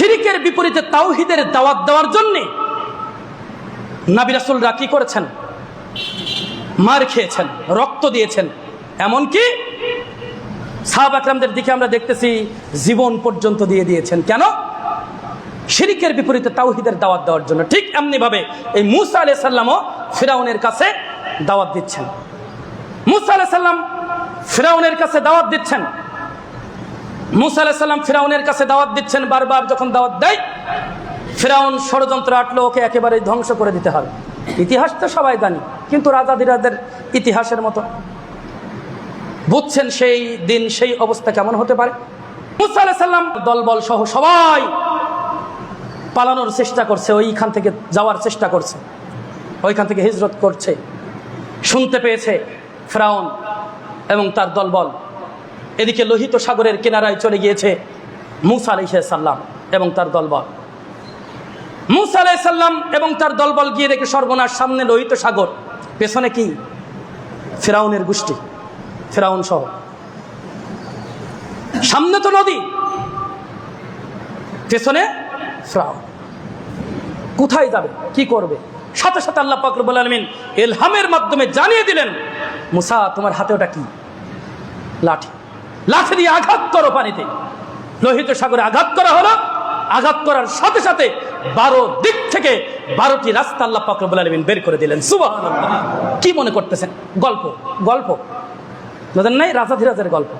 শিরিকের বিপরীতে তাওহিদের দাওয়াত দেওয়ার জন্যে নাবি রাসুলরা কি করেছেন? মার খেয়েছেন, রক্ত দিয়েছেন। এমনকি সাহাব আকরামদের দিকে আমরা দেখতেছি, জীবন পর্যন্ত দিয়ে দিয়েছেন। কেন? শিরিকের বিপরীতে তাওহিদের দাওয়াত দেওয়ার জন্য। ঠিক এমনি ভাবে এই মুসা আলাই সাল্লামও ফিরাউনের কাছে দাওয়াত দিচ্ছেন। মুসা আলাই সাল্লাম ফিরাউনের কাছে দাওয়াত দিচ্ছেন। মুসা আলাই সাল্লাম ফিরাউনের কাছে দাওয়াত দিচ্ছেন বারবার, যখন দাওয়াত দেয়, ফেরাউন ষড়যন্ত্র আটলো ওকে একেবারে ধ্বংস করে দিতে হবে ইতিহাস তো সবাই জানি, কিন্তু রাজাধিরাজদের ইতিহাসের মতো। বুঝছেন সেই দিন, সেই অবস্থা কেমন হতে পারে? মুসা আলাহ সাল্লাম দলবল সহ সবাই পালানোর চেষ্টা করছে, ওইখান থেকে যাওয়ার চেষ্টা করছে, ওইখান থেকে হিজরত করছে। শুনতে পেয়েছে ফ্রাউন এবং তার দলবল। এদিকে লোহিত সাগরের কিনারায় চলে গিয়েছে মুসা আলাইহ সাল্লাম এবং তার দলবল। মুসা আলাই সাল্লাম এবং তার দলবল গিয়ে দেখে সর্বনাশ, সামনে লোহিত সাগর। পেছনে কি? ফেরাউনের গোষ্ঠী, ফেরাউন সহ। সামনে তো নদী, পেছনে কোথায় যাবে? কি করবে? সাথে সাথে আল্লাহ পাকরবুল আলমিন এলহামের মাধ্যমে জানিয়ে দিলেন, মুসা, তোমার হাতে ওটা কি? লাঠি। লাঠি দিয়ে আঘাত করো পানিতে। লোহিত সাগরে আঘাত করা হলো। আঘাত করার সাথে সাথে বারো দিক থেকে বারোটি রাস্তা আল্লাহ পাকরবুল আলমিন বের করে দিলেন। সুবাহ কি মনে করতেছেন? গল্প গল্প। বুঝলেন নাই? রাজা ধীরাজের গল্প।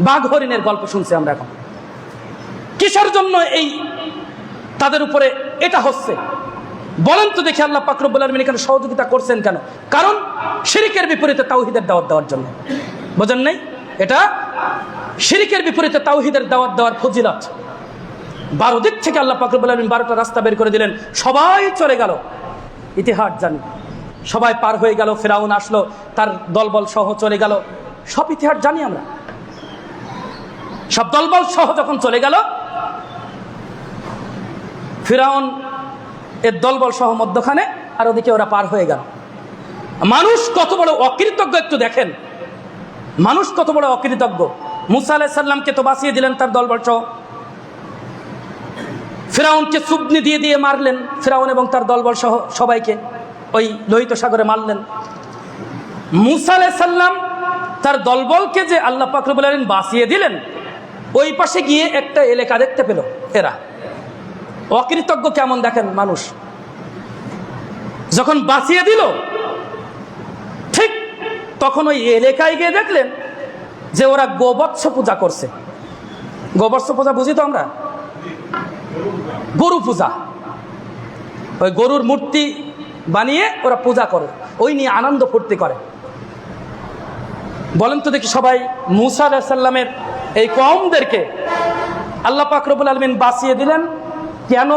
বাঘ হরিণের গল্প শুনছি আমরা এখন। কিসের জন্য এই তাদের উপরে এটা হচ্ছে? বলেন তো দেখি আল্লাহ পাকরবুল আলমিন এখানে সহযোগিতা করছেন কেন? কারণ শিরিকের বিপরীতে তাওহিদের দাওয়াত দেওয়ার জন্য। বোঝেন নাই? এটা শিরিকের বিপরীতে তাওহিদের দাওয়াত দেওয়ার ফজিলত। বারো দিক থেকে আল্লাহ পাকরবুল আলমিন বারোটা রাস্তা বের করে দিলেন। সবাই চলে গেল। ইতিহাস জানি। সবাই পার হয়ে গেল, ফেরাউন আসলো, তার দলবল সহ চলে গেল। সব ইতিহাস জানি আমরা। সব দলবল সহ যখন চলে গেল, ফিরাউন এর দলবল সহ মধ্যখানে, আর ওদিকে ওরা পার হয়ে গেল। মানুষ কত বড় অকৃতজ্ঞ একটু দেখেন। মানুষ কত বড় অকৃতজ্ঞ। মুসা আলাহ সাল্লামকে তো বাঁচিয়ে দিলেন তার দলবল ফেরাউনকে সুবনি দিয়ে দিয়ে মারলেন ফেরাউন এবং তার দলবল সহ সবাইকে। ওই লোহিত সাগরে মারলেন। মুসা আলাহ সাল্লাম তার দলবলকে যে আল্লাহ পাকরবুল আলমিন বাঁচিয়ে দিলেন, ওই পাশে গিয়ে একটা এলাকা দেখতে পেল এরা। অকৃতজ্ঞ কেমন দেখেন মানুষ। যখন বাঁচিয়ে দিল তখন ওই এলাকায় গিয়ে দেখলেন যে ওরা গোবৎস পূজা করছে। গোবৎস পূজা বুঝি তো আমরা? গরু পূজা। ওই গরুর মূর্তি বানিয়ে ওরা পূজা করে। ওই নিয়ে আনন্দ ফুর্তি করে। বলেন তো দেখি সবাই, মুসা সাল্লামের এই কমদেরকে আল্লাহ পাকরবুল আলমিন বাঁচিয়ে দিলেন কেন?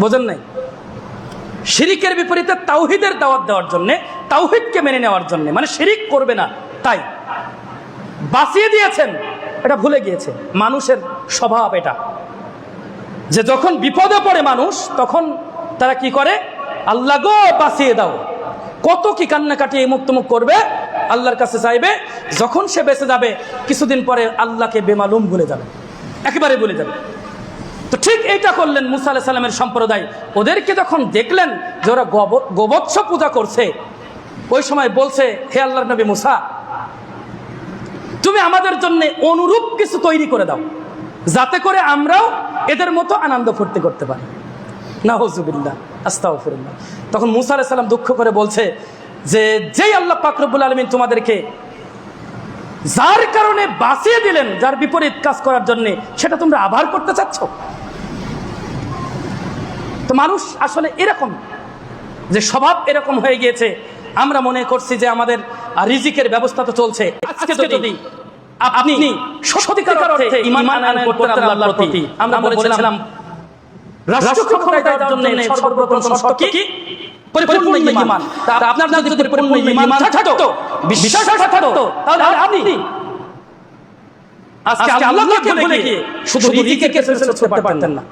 বোঝেন নাই? শিরিকের বিপরীতে তাওহিদের দাওয়াত দেওয়ার জন্য, তাওহিদকে মেনে নেওয়ার জন্য। মানে শিরিক করবে না, তাই। বাঁচিয়ে দিয়েছেন, এটা ভুলে গিয়েছে। মানুষের স্বভাব এটা। যে যখন বিপদে পড়ে মানুষ, তখন তারা কি করে? আল্লাহ গো, বাঁচিয়ে দাও। কত কি কান্নাকাটি এই মুখ তুমুখ করবে? আল্লাহর কাছে চাইবে, যখন সে বেঁচে যাবে, কিছুদিন পরে আল্লাহকে বেমালুম ভুলে যাবে। একেবারে ভুলে যাবে। তো ঠিক এইটা করলেন মুসা আলাহ সাল্লামের সম্প্রদায়। ওদেরকে যখন দেখলেন যে ওরা গব- গোবৎস পূজা করছে, ওই সময় বলছে, হে আল্লাহর নবী মুসা, তুমি আমাদের জন্য অনুরূপ কিছু তৈরি করে দাও, যাতে করে আমরাও এদের মতো আনন্দ ফুর্তি করতে পারি। না হজুবিল্লা আস্তাফিরুল্লাহ তখন মুসা আলাহ সাল্লাম দুঃখ করে বলছে যে, যেই আল্লাহ পাকরবুল আলমিন তোমাদেরকে যার কারণে বাঁচিয়ে দিলেন, যার বিপরীত কাজ করার জন্য, সেটা তোমরা আবার করতে চাচ্ছ? তো মানুষ আসলে এরকম যে স্বভাব এরকম হয়ে গিয়েছে আমরা মনে করছি যে আমাদের রিজিকের ব্যবস্থা তো চলছে আজকে যদি আপনি সত্যিকার অর্থে ঈমান আনয়ন আল্লাহর প্রতি আমরা বলেছিলাম রাষ্ট্র ক্ষমতায় জন্য সর্বপ্রথম শর্ত কি পরিপূর্ণ আপনার যদি পরিপূর্ণ ঈমান থাকতো বিশ্বাস থাকতো তাহলে আপনি আজকে আল্লাহকে ভুলে গিয়ে শুধু রিজিকের করতে পারতেন না